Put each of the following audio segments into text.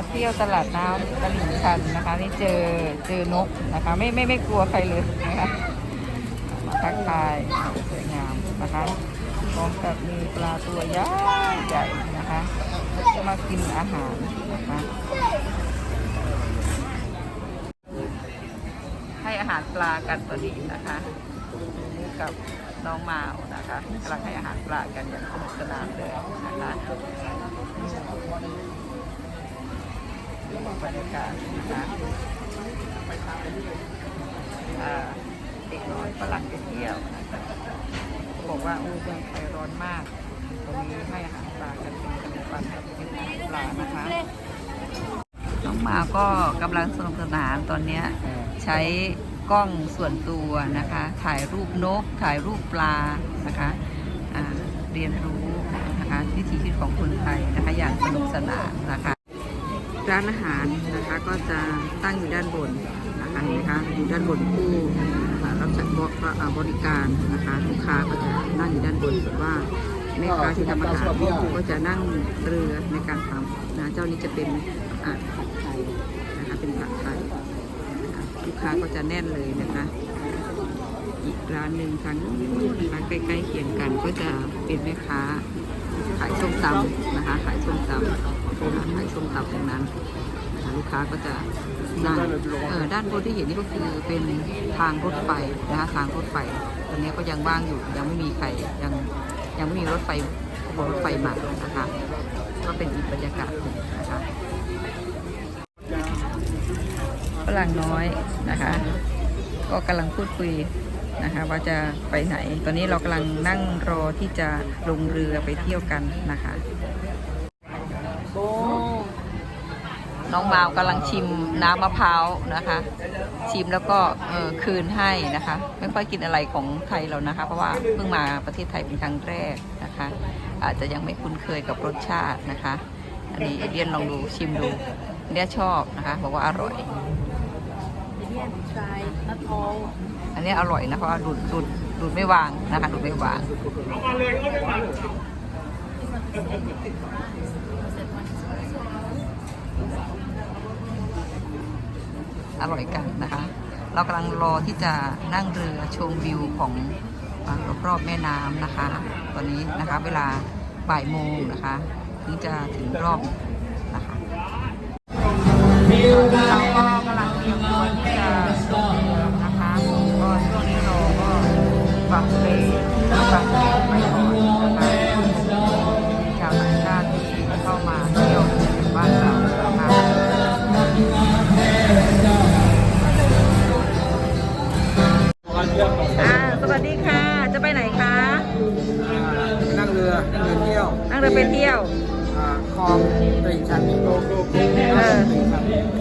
มาเที่ยวตลาดน้ำตลิ่งชันนะคะ นี่เจอเจอนกนะคะ ไม่ไม่ไม่กลัวใครเลยนะคะมาทักทายสวยงามนะคะพร้อมกับมีปลาตัวใหญ่ใหญ่นะคะจะมากินอาหารนะคะให้อาหารปลากันตอนนี้นะคะนี่กับน้องมาวนะคะกำลังให้อาหารปลากันอย่างสนุกสนานเลยนะคะ บรรยากาศนะคะอ่าเด็กน้อยฝรั่งไปเที่ยวนะคะเขาบอกว่าอู้เมืองไทยร้อนมาก ตรงนี้ให้อาหารปลากันเป็นกันปันกับกินปลานะคะน้องมาก็กำลังสนุกสนานตอนนี้ใช้กล้องส่วนตัวนะคะ ถ่ายรูปนก ถ่ายรูปปลานะคะเรียนรู้นะคะวิถีชีวิตของคนไทยนะคะอย่างสนุกสนานนะคะ ร้านอาหารนะคะก็จะตั้งอยู่ด้านบนนะคะนไหมคะอยู่ด้านบนผู้รับจัดบริอ่าบริการนะคะลูกค้าก็จะนั่งอยู่ด้านบนส่วนว่าแม่ค้าที่ทำอาหารก็จะนั่งเรือในการทำนะเจ้านี้จะเป็นผัดไทยนะคะเป็นผัดไทยลูกค้าก็จะแน่นเลยนะคะอีกร้านหนึ่งทางนู้นร้านใกล้ๆเคียงกันก็จะเป็นแม่ค้า ขายส้มตำนะคะ ขายส้มตำนะคะขายส้มตำตรงนั้นนะคะลูกค้าก็จะนั่งเออด้านบนที่เห็นนี่ก็คือเป็นทางรถไฟนะคะทางรถไฟตอนนี้ก็ยังว่างอยู่ยังไม่มีใครยังยังไม่มีรถไฟขบวนรถไฟมานะคะก็เป็นอีกบรรยากาศหนึ่งนะคะฝรั่งน้อยนะคะ ก็กำลังพูดคุย นะคะว่าจะไปไหน ตอนนี้เรากำลังนั่งรอที่จะลงเรือไปเที่ยวกันนะคะน้องมาวกำลังชิมน้ำมะพร้าวนะคะ ชิมแล้วก็ออคืนให้นะคะ ไม่ค่อยกินอะไรของไทยเรานะคะ เพราะว่าเพิ่งมาประเทศไทยเป็นครั้งแรกนะคะ อาจจะยังไม่คุ้นเคยกับรสชาตินะคะ อันนี้เอเดียนลองดูชิมดูเนี่ยชอบนะคะ บอกว่าอร่อย Indian try not all อันนี้อร่อยนะเพราะว่าดูดดูดดูดไม่วางนะคะดูดไม่วางอร่อยกันนะคะ เรากำลังรอที่จะนั่งเรือชมวิวของอ่ารอบๆแม่น้ำนะคะ ตอนนี้นะคะเวลาบ่ายโมงนะคะถึงจะถึงรอบนะคะเราก็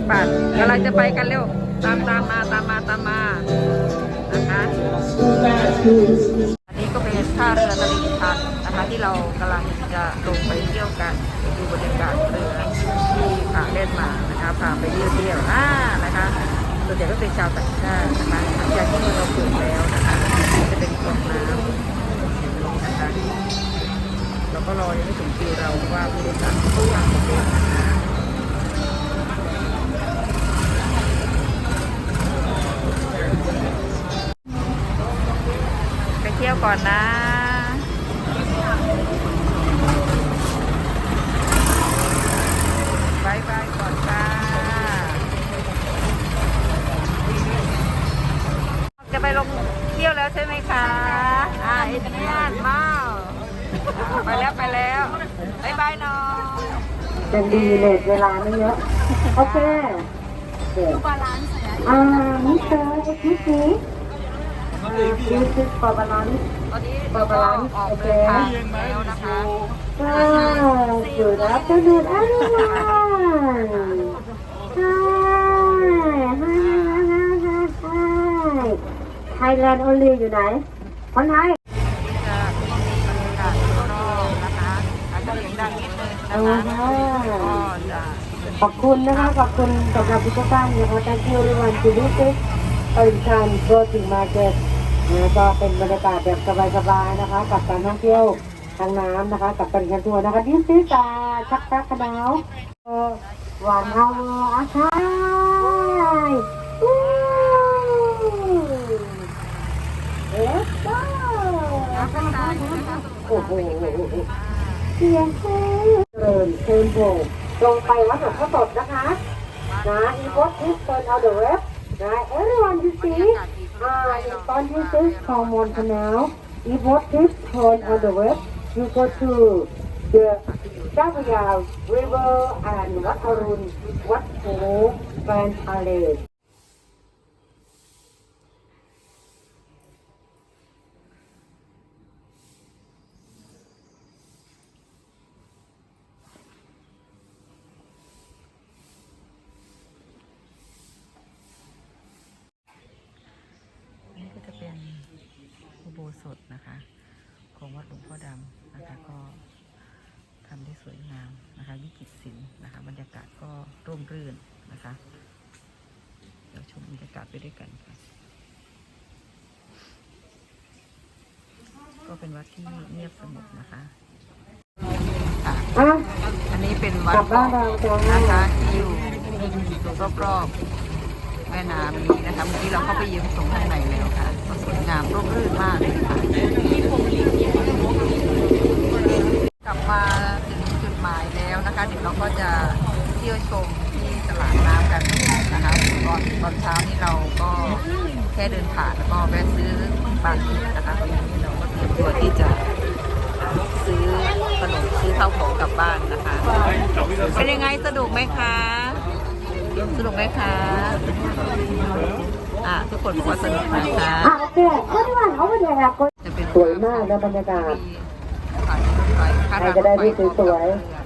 ปัดกำลังจะไปกันเร็ว ตามตามมาตามมาตามมา นะคะอันนี้ก็เป็นท่าเรือตลิ่งชันนะคะที่เรากำลังจะลงไปเที่ยวกันไปดูบรรยากาศเรือที่พาเล่นมานะคะพาไปเที่ยวเที่ยวอ่านะคะส่วนใหญ่ก็เป็นชาวต่างชาตินะคะหลังจากที่เราปลูกแล้วนะคะจะเป็นคลองน้ำนะคะเราก็รอยังไม่ถึงคิวเราว่าผู้โดยสารเขายังไม่เต็มนะคะ เที่ยวก่อนนะ บายบายก่อนค่ะ จะไปลงเที่ยวแล้วใช่ไหมคะอ่าเอเดียนมาไปแล้วไปแล้วบายบายน้องยังดีเลทเวลาไม่เยอะ โอเคเดี๋ยว balance อ่ามิสเตอร์เอ็กซ์ ซีดิวซิสฟอร์บาลานซ์ตอนนี้เราก็ออกเดินทางแล้วนะคะว้าวจุดรับจุดอ่าไฮไฮไฮไฮไฮไทยแลนด์โอลีอยู่ไหน คนไทยจะมีบรรยากาศรอบๆนะคะอาจจะเสียงดังนิดนึงนะโอ้คะโหก็จะขอบคุณนะคะ ขอบคุณสำหรับทุกท่านนะคะ Thank you everyone to visit ปริชัน floating market นะก็เป็นบรรยากาศแบบสบายๆนะคะ กับการท่องเที่ยวทางน้ำนะคะ กับปริชันทัวร์นะคะดิสซิสาชักชักขนาว one hour aside. Woo! Let's go. โอ้โหเสียงเพลงเริญเทมโบลงไปวัดหลวงพ่อสดนะคะนะอีโพสทิสเปิดเอาเดอะเว็บนะ everyone you see uh, in front of this common canal e-boat trip turn on the web you go to the เจ้าพระยา river and วัดอรุณวัดโพแกรนด์พาเลส นี่ก็จะเป็นอุโบ สถนะคะของวัดหลวงพ่อดำนะคะก็ทำได้สวยงามนะคะ วิจิตรศิลป์นะคะ บรรยากาศก็ร่มรื่นนะคะ เดี๋ยวชมบรรยากาศไปด้วยกันค่ะ ก็เป็นวัดที่เงียบสงบนะคะอันนี้เป็นวัดนเราจ้านะคะที่อยู่รอบๆแม่น้ำนี้นะคะเมื่อกี้เราเข้าไปยืมชมข้างในแล้วค่ะก็สวยงามร่มรื่นมากเลยค่ะกลับมาถึงจุดหมายแล้วนะคะเดี๋ยวเราก็จะเที่ยวชมที่ตลาดน้ำกันนะคะตอนตอนเช้านี้เรา ก็แค่เดินผ่านแล้วก็แวะซื้อบางทีนะคะวันนี้เราก็เตรียมตัวที่จะซื้อขนมซื้อข้าวของกลับบ้านนะคะ เป็นยังไงสนุกไหมคะสนุกไหมคะอะทุกคนบอกว่าสนุกนะคะอะโอเค everyone over there ก็จะเป็นสวยมากนะบรรยากาศสถานีรถไฟข้ามใครจะได้รูปสวยๆ